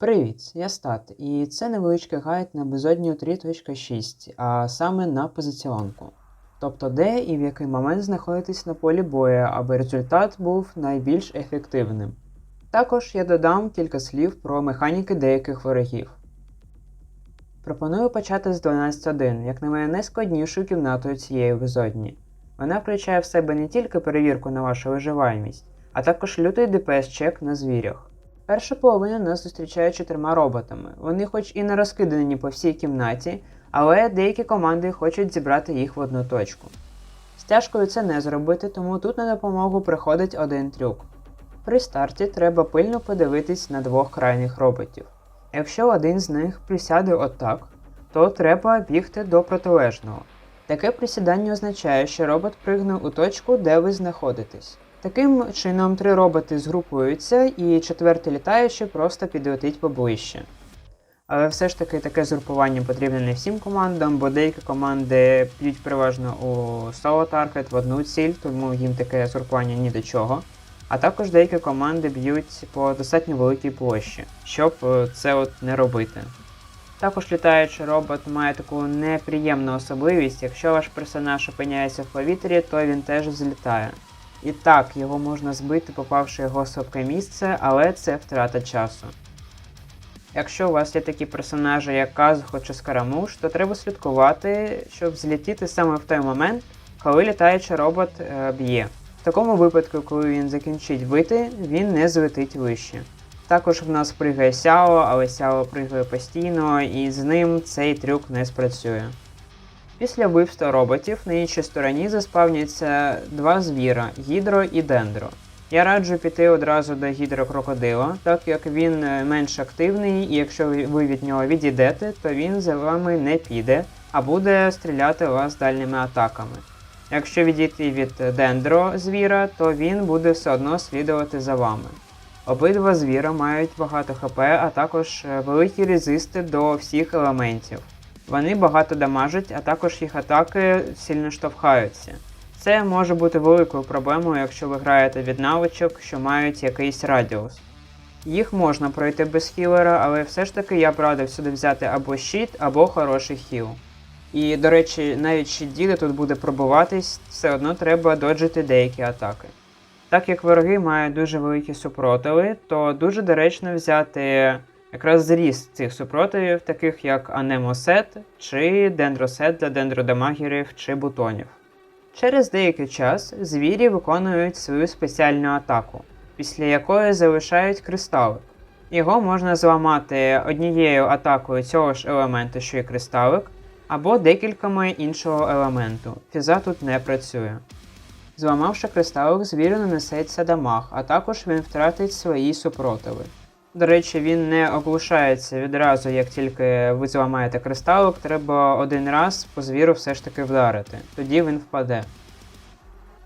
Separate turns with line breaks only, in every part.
Привіт, я Стат, і це невеличкий гайд на безодню 3.6, а саме на позиціонку. Тобто де і в який момент знаходитись на полі бою, аби результат був найбільш ефективним. Також я додам кілька слів про механіки деяких ворогів. Пропоную почати з 12.1, як на мене найскладнішою кімнатою цієї безодні. Вона включає в себе не тільки перевірку на вашу виживаємість, а також лютий ДПС-чек на звірях. Перша половина нас зустрічає чотирма роботами. Вони хоч і не розкидані по всій кімнаті, але деякі команди хочуть зібрати їх в одну точку. Стяжкою це не зробити, тому тут на допомогу приходить один трюк. При старті треба пильно подивитись на двох крайніх роботів. Якщо один з них присяде отак, то треба бігти до протилежного. Таке присідання означає, що робот пригне у точку, де ви знаходитесь. Таким чином, три роботи згрупуються, і четвертий літаючий просто підлетить поближче. Але все ж таки таке згрупування потрібне не всім командам, бо деякі команди п'ють переважно у соло таргет в одну ціль, тому їм таке згрупування ні до чого. А також деякі команди б'ють по достатньо великій площі, щоб е, це от не робити. Також літаючий робот має таку неприємну особливість, якщо ваш персонаж опиняється в повітрі, то він теж злітає. І так, його можна збити, попавши в його слабке місце, але це втрата часу. Якщо у вас є такі персонажі, як Казухо чи Скарамуш, то треба слідкувати, щоб злітіти саме в той момент, коли літаючий робот е, б'є. В такому випадку, коли він закінчить бити, він не злетить вище. Також в нас пригає Сяо, але Сяо пригає постійно, і з ним цей трюк не спрацює. Після вбивства роботів на іншій стороні заспавняться два звіра гідро і дендро. Я раджу піти одразу до гідрокрокодила, так як він е, менш активний, і якщо ви від нього відійдете, то він за вами не піде, а буде стріляти вас дальніми атаками. Якщо відійти від дендро звіра, то він буде все одно слідувати за вами. Обидва звіра мають багато хп, а також е, великі резисти до всіх елементів. Вони багато дамажать, а також їх атаки сильно штовхаються. Це може бути великою проблемою, якщо ви граєте від навичок, що мають якийсь радіус. Їх можна пройти без хілера, але все ж таки я б радив сюди взяти або щит, або хороший хіл. І, до речі, навіть щит тут буде пробуватись, все одно треба доджити деякі атаки. Так як вороги мають дуже великі супротиви, то дуже доречно взяти якраз зріст цих супротивів, таких як анемосет чи дендросет для дендродамагерів чи бутонів. Через деякий час звірі виконують свою спеціальну атаку, після якої залишають кристалик. Його можна зламати однією атакою цього ж елементу, що і кристалик, або декількома іншого елементу. Фіза тут не працює. Зламавши кристалик, звірю нанесеться дамаг, а також він втратить свої супротиви. До речі, він не оглушається відразу, як тільки ви зламаєте кристалок, треба один раз по звіру все ж таки вдарити. Тоді він впаде.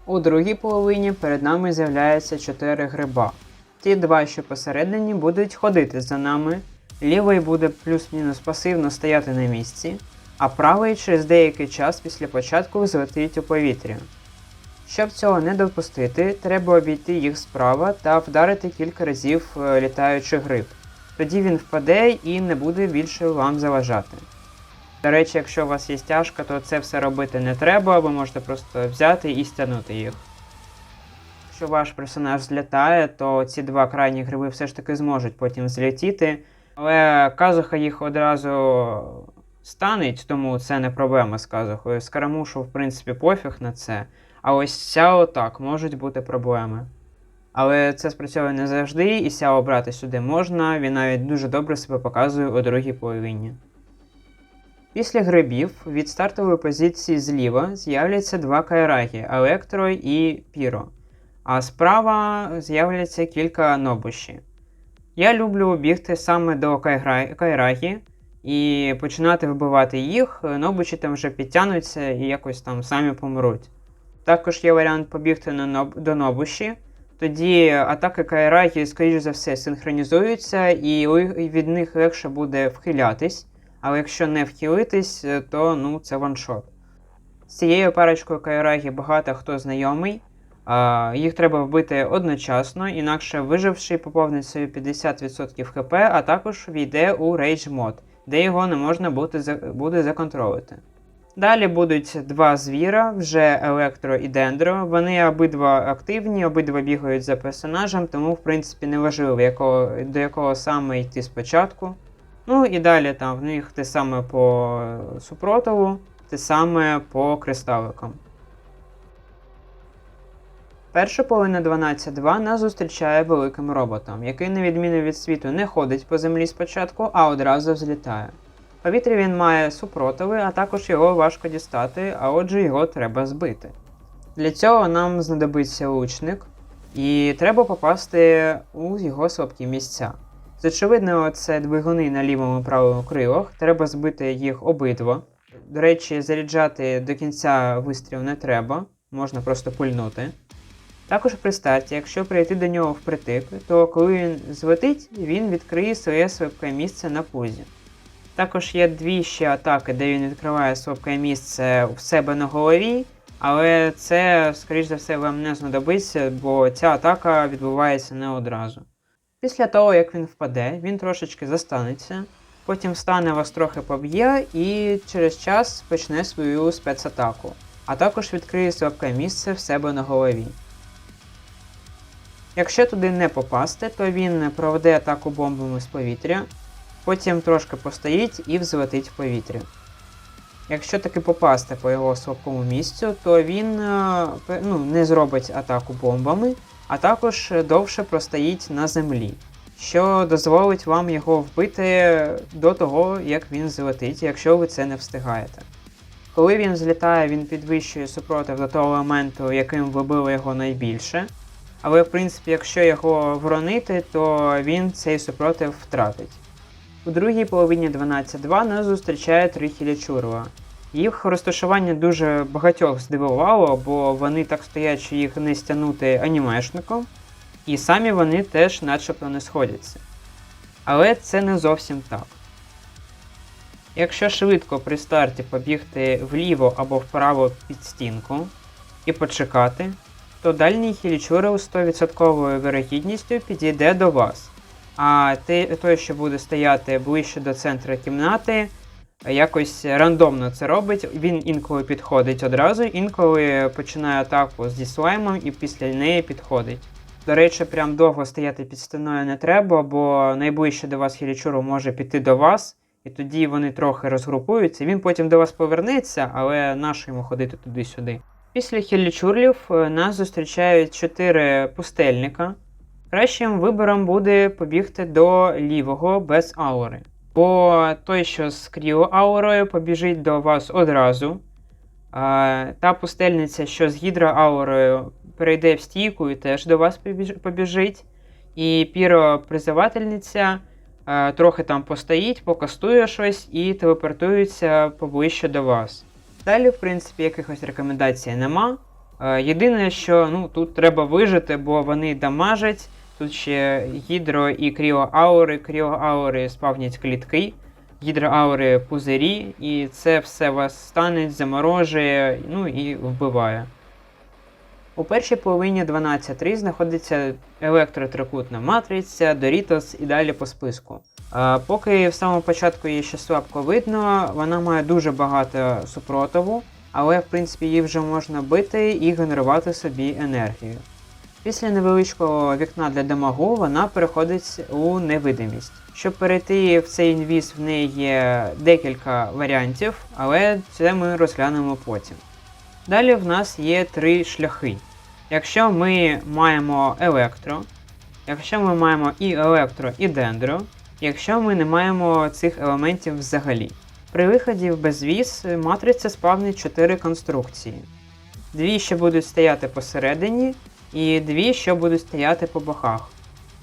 У другій половині перед нами з'являється 4 гриба. Ті два, що посередині, будуть ходити за нами, лівий буде плюс-мінус пасивно стояти на місці, а правий через деякий час після початку злетить у повітря. Щоб цього не допустити, треба обійти їх справа та вдарити кілька разів е, літаючий гриб. Тоді він впаде і не буде більше вам заважати. До речі, якщо у вас є стяжка, то це все робити не треба, ви можете просто взяти і стягнути їх. Якщо ваш персонаж злітає, то ці два крайні гриби все ж таки зможуть потім злетіти. Але казуха їх одразу станеть, тому це не проблема з казухою. Скарамушу, в принципі, пофіг на це. А ось Сяо так, можуть бути проблеми. Але це спрацьовує не завжди, і Сяо брати сюди можна, він навіть дуже добре себе показує у другій половині. Після грибів від стартової позиції зліва з'являться два кайрагі Електро і Піро, а справа з'являться кілька нобуші. Я люблю бігти саме до кайрагі і починати вбивати їх, нобучі там вже підтягнуться і якось там самі помруть. Також є варіант побігти на ноб... до Нобуші. Тоді атаки Кайрагі, скоріш за все, синхронізуються, і від них легше буде вхилятись. Але якщо не вхилитись, то ну, це ваншот. З цією парочкою Кайрагі багато хто знайомий, А, їх треба вбити одночасно, інакше виживший поповнить собі 50% хп, а також війде у Rage мод, де його не можна буде, буде законтролити. Далі будуть два звіра, вже Електро і Дендро. Вони обидва активні, обидва бігають за персонажем, тому в принципі не важливо, якого, до якого саме йти спочатку. Ну і далі там в них те саме по супротиву, те саме по кристаликам. Перша половина 12.2 нас зустрічає великим роботом, який, на відміну від світу, не ходить по землі спочатку, а одразу взлітає. Повітрі він має супротиви, а також його важко дістати, а отже його треба збити. Для цього нам знадобиться лучник, і треба попасти у його слабкі місця. З очевидного, це двигуни на лівому і правому крилах, треба збити їх обидва. До речі, заряджати до кінця вистріл не треба, можна просто пульнути. Також при старті, якщо прийти до нього впритик, то коли він злетить, він відкриє своє слабке місце на пузі. Також є дві ще атаки, де він відкриває слабке місце в себе на голові, але це, скоріш за все, вам не знадобиться, бо ця атака відбувається не одразу. Після того, як він впаде, він трошечки застанеться, потім встане вас трохи поб'є і через час почне свою спецатаку, а також відкриє слабке місце в себе на голові. Якщо туди не попасти, то він проведе атаку бомбами з повітря, потім трошки постоїть і взлетить в повітря. Якщо таки попасти по його слабкому місцю, то він е, ну, не зробить атаку бомбами, а також довше простоїть на землі, що дозволить вам його вбити до того, як він злетить, якщо ви це не встигаєте. Коли він злітає, він підвищує супротив до того моменту, яким ви били його найбільше. Але в принципі, якщо його вронити, то він цей супротив втратить. У другій половині 12.2 нас зустрічає три хілячурва. Їх розташування дуже багатьох здивувало, бо вони так стоять, що їх не стягнути анімешником, і самі вони теж начебто не сходяться. Але це не зовсім так. Якщо швидко при старті побігти вліво або вправо під стінку і почекати, то дальній хілічурил з 100% вирогідністю підійде до вас. А той, що буде стояти ближче до центру кімнати, якось рандомно це робить. Він інколи підходить одразу, інколи починає атаку зі слаймом і після неї підходить. До речі, прям довго стояти під стіною не треба, бо найближче до вас хілічуру може піти до вас, і тоді вони трохи розгрупуються. Він потім до вас повернеться, але нащо йому ходити туди-сюди. Після хілічурлів е, нас зустрічають чотири пустельника. Кращим вибором буде побігти до лівого без аури. Бо той, що з кріо аурою, побіжить до вас одразу. А, та пустельниця, що з гідроаурою, перейде в стійку і теж до вас побіжить. І піропризивательниця е, трохи там постоїть, покастує щось і телепортується поближче до вас. Далі, в принципі, якихось рекомендацій нема. Єдине, що ну, тут треба вижити, бо вони дамажать. Тут ще гідро і кріоаури. Кріоаури спавнять клітки, гідроаури пузирі, і це все вас станеть, заморожує, ну і вбиває. У першій половині 12.3 знаходиться електротрикутна матриця, Дорітос і далі по списку. А, поки в самому початку її ще слабко видно, вона має дуже багато супротиву, але в принципі її вже можна бити і генерувати собі енергію. Після невеличкого вікна для дамагу вона переходить у невидимість. Щоб перейти в цей інвіз, в неї є декілька варіантів, але це ми розглянемо потім. Далі в нас є три шляхи. Якщо ми маємо електро, якщо ми маємо і електро, і дендро, якщо ми не маємо цих елементів взагалі. При виході в безвіз матриця спавнить 4 конструкції. Дві, що будуть стояти посередині, і дві, що будуть стояти по боках.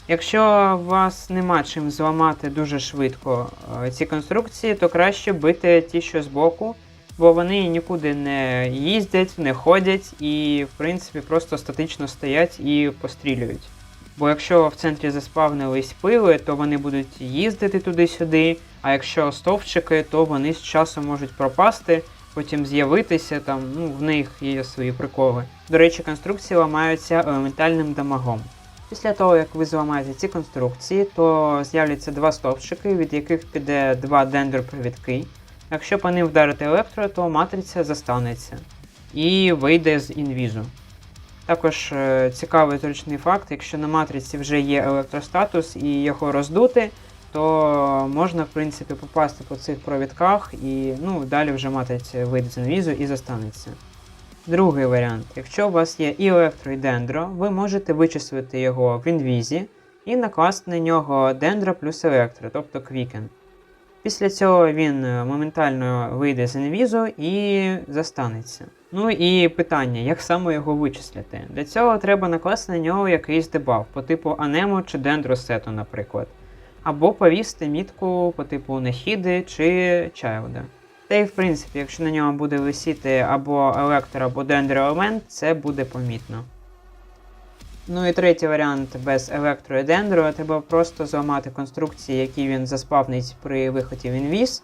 Якщо у вас нема чим зламати дуже швидко е, ці конструкції, то краще бити ті, що збоку, бо вони нікуди не їздять, не ходять і, в принципі, просто статично стоять і пострілюють. Бо якщо в центрі заспавнились пили, то вони будуть їздити туди-сюди, а якщо стовпчики, то вони з часом можуть пропасти, потім з'явитися там, ну, в них є свої приколи. До речі, конструкції ламаються елементальним дамагом. Після того, як ви зламаєте ці конструкції, то з'являться два стовпчики, від яких піде два дендропровідки. Якщо по ним вдарити електро, то матриця застанеться і вийде з інвізу. Також е, цікавий зручний факт, якщо на матриці вже є електростатус і його роздути, то можна в принципі попасти по цих провідках і ну, далі вже матриця вийде з інвізу і застанеться. Другий варіант. Якщо у вас є і електро, і дендро, ви можете вичислити його в інвізі і накласти на нього дендро плюс електро, тобто квікен. Після цього він е, моментально вийде з інвізу і застанеться. Ну і питання, як саме його вичислити? Для цього треба накласти на нього якийсь дебаф по типу Анемо чи Дендросету, наприклад. Або повісти мітку по типу Нехіди чи Чайлда. Та й в принципі, якщо на ньому буде висіти або електро, або дендроелемент, це буде помітно. Ну і третій варіант без електро і дендро, треба просто зламати конструкції, які він заспавнить при виході в інвіз.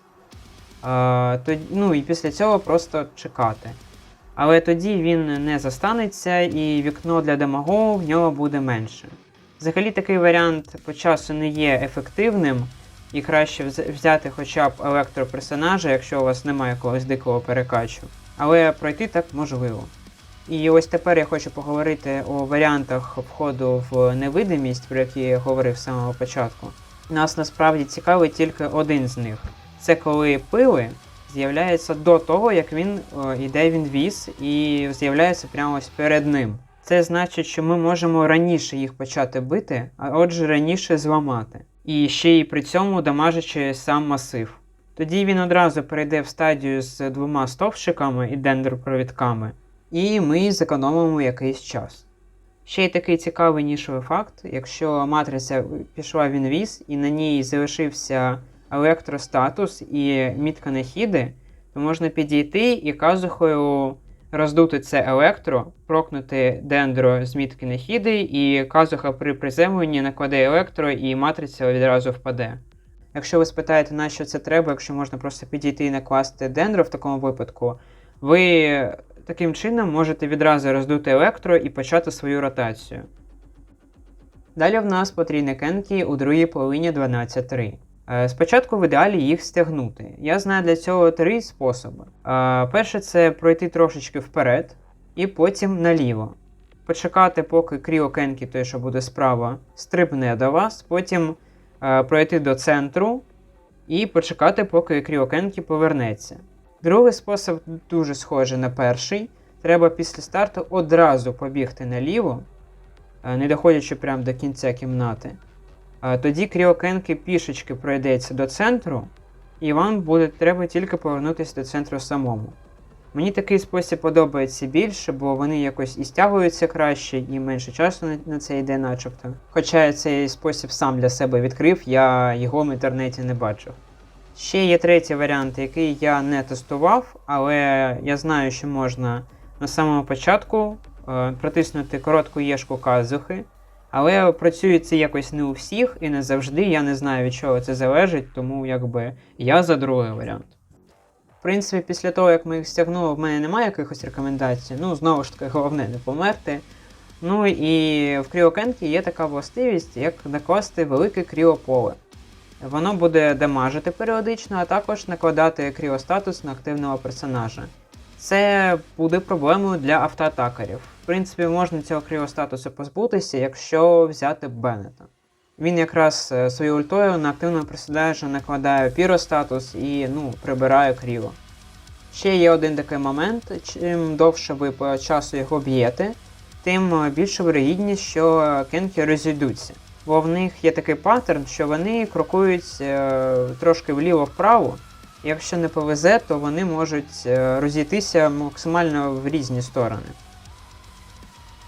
Ну і після цього просто чекати. Але тоді він не застанеться і вікно для демагогу в нього буде менше. Взагалі такий варіант по часу не є ефективним, і краще взяти хоча б електроперсонажа, якщо у вас немає якогось дикого перекачу. Але пройти так можливо. І ось тепер я хочу поговорити о варіантах входу в невидимість, про які я говорив з самого початку. Нас насправді цікавий тільки один з них. Це коли пили з'являється до того, як він йде в інвіз і з'являється прямо ось перед ним. Це значить, що ми можемо раніше їх почати бити, а отже раніше зламати. І ще й при цьому дамажачи сам масив. Тоді він одразу перейде в стадію з двома стовпчиками і дендропровідками, і ми зекономимо якийсь час. Ще й такий цікавий нішовий факт: якщо матриця пішла в інвіз і на ній залишився електростатус і мітка нехіди, то можна підійти і казухою роздути це електро, прокнути дендро з мітки нехіди, і казуха при приземленні накладе електро, і матриця відразу впаде. Якщо ви спитаєте, на що це треба, якщо можна просто підійти і накласти дендро в такому випадку, ви таким чином можете відразу роздути електро і почати свою ротацію. Далі в нас потрійні кенкі у другій половині 12.3. Е, Спочатку в ідеалі їх стягнути. Я знаю для цього три способи. Е, Перше це пройти трошечки вперед і потім наліво. Почекати, поки Кріо Кенкі, той, що буде справа, стрибне до вас, потім е, пройти до центру і почекати, поки Кріо Кенкі повернеться. Другий спосіб дуже схожий на перший. Треба після старту одразу побігти наліво, не доходячи прямо до кінця кімнати. Тоді кріокенки пішечки пройдеться до центру, і вам буде треба тільки повернутися до центру самому. Мені такий спосіб подобається більше, бо вони якось і стягуються краще, і менше часу на, на це йде, начебто. Хоча я цей спосіб сам для себе відкрив, я його в інтернеті не бачив. Ще є третій варіант, який я не тестував, але я знаю, що можна на самому початку е, протиснути коротку єшку казухи. Але працює це якось не у всіх і не завжди. Я не знаю, від чого це залежить, тому якби я за другий варіант. В принципі, після того, як ми їх стягнули, в мене немає якихось рекомендацій. Ну, знову ж таки, головне не померти. Ну і в кріокенкі є така властивість, як накласти велике кріополе. Воно буде дамажити періодично, а також накладати кріостатус на активного персонажа. Це буде проблемою для автоатакерів. В принципі, можна цього кріостатусу позбутися, якщо взяти Беннета. Він якраз е, своєю ультою на активного персонажа накладає піростатус і ну, прибирає кріо. Ще є один такий момент: чим довше ви по часу його б'єте, тим е, більша вирогідність, що е, кенки розійдуться. Бо в них є такий паттерн, що вони крокують трошки вліво-вправо. Якщо не повезе, то вони можуть е, розійтися максимально в різні сторони.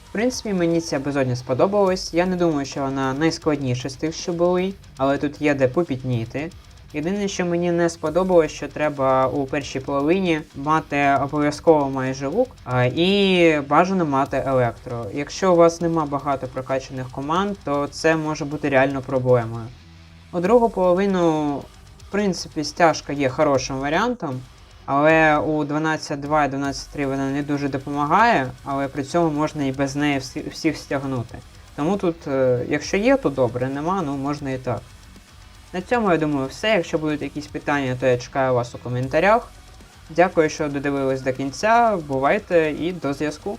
В принципі, мені ця безодня сподобалась. Я не думаю, що вона найскладніша з тих, що були, але тут є де попітніти. Єдине, що мені не сподобалось, що треба у першій половині мати обов'язково майже лук і бажано мати електро. Якщо у вас нема багато прокачаних команд, то це може бути реально проблемою. У другу половину, в принципі, стяжка є хорошим варіантом. Але у 12.2 і 12.3 вона не дуже допомагає, але при цьому можна і без неї всіх стягнути. Тому тут, е, якщо є, то добре, нема, ну можна і так. На цьому я думаю все. Якщо будуть якісь питання, то я чекаю вас у коментарях. Дякую, що додивились до кінця. Бувайте і до зв'язку.